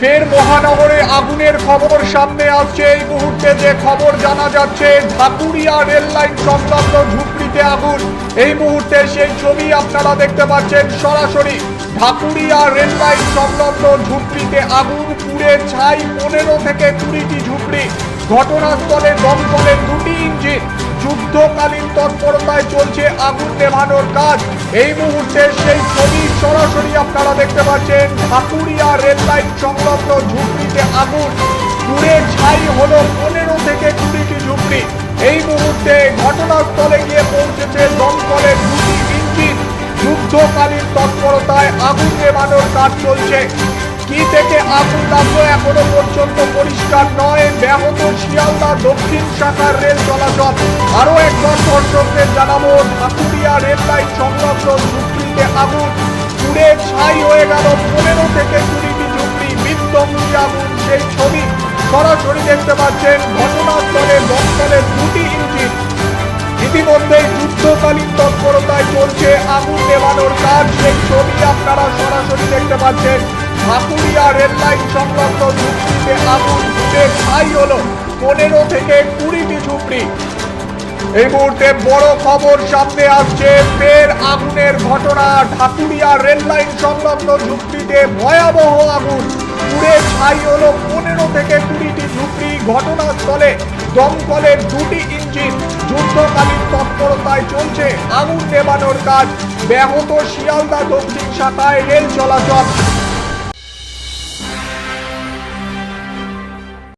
ফের মহানগরে আগুনের খবর সামনে আসছে। এই মুহূর্তে যে খবর জানা যাচ্ছে ঢাকুরিয়া রেল লাইন সংলগ্ন আগুন। এই মুহূর্তে সেই ছবি আপনারা দেখতে পাচ্ছেন সরাসরি। ঢাকুরিয়া রেল লাইন সংলগ্ন আগুন, পুড়ে ছাই পনেরো থেকে কুড়িটি ঝুপড়ি ঘটনাস্থলে দমকলের দুটি ইঞ্জিন। যুদ্ধকালীন তৎপরতায় চলছে আগুন নেভানোর কাজ। এই মুহূর্তে সেই ছবি দেখতে পাচ্ছেন ঢাকুরিয়া রেল লাইন সংলগ্ন ঝুপড়িতে আগুন। পুড়ে ছাই হলো পনেরো থেকে কুড়িটি ঝুপড়ি। এই মুহূর্তে ঘটনাস্থলে গিয়ে পৌঁছেছে দমকলের দুটি ইঞ্জিন। যুদ্ধকালীন তৎপরতায় আগুন নেভানোর কাজ চলছে। কি থেকে আগুন লাগল এখনও পর্যন্ত পরিষ্কার নয়। ব্যাহত শিয়ালদা দক্ষিণ শাখার রেল চলাচল। আরও একজন দর্শকদের জানাব ঢাকুরিয়া রেল লাইন সংলগ্ন ঝুঁকড়িতে আগুন। পুড়ে গেল পনেরো থেকে কুড়িটি ঝুঁকড়ি বিধ্বংসী আগুন সেই ছবি সরাসরি দেখতে পাচ্ছেন ঘটনাস্থলে দমকলের দুটি ইঞ্জিন। ইতিমধ্যেই যুদ্ধকালীন তৎপরতায় চলছে আগুন নেভানোর কাজ। সেই ছবি আপনারা সরাসরি দেখতে পাচ্ছেন। ঢাকুরিয়া রেল লাইন সংলগ্ন ঝুপড়িতে আগুন পুড়ে ছাই হলো। পনেরো থেকে কুড়িটি ঝুপড়ি এই মুহূর্তে বড় খবর সামনে আসছে। ফের আগুনের ঘটনা। ঢাকুরিয়া রেল লাইন সংলগ্ন ঝুপড়িতে ভয়াবহ আগুন। পুড়ে ছাই হলো পনেরো থেকে কুড়িটি ঝুপড়ি। ঘটনাস্থলে দমকলের দুটি ইঞ্জিন যুদ্ধকালীন তৎপরতায় চলছে। আগুন নেবানোর কাজ। ব্যাহত শিয়ালদা দক্ষিণ শাখায় রেল চলাচল।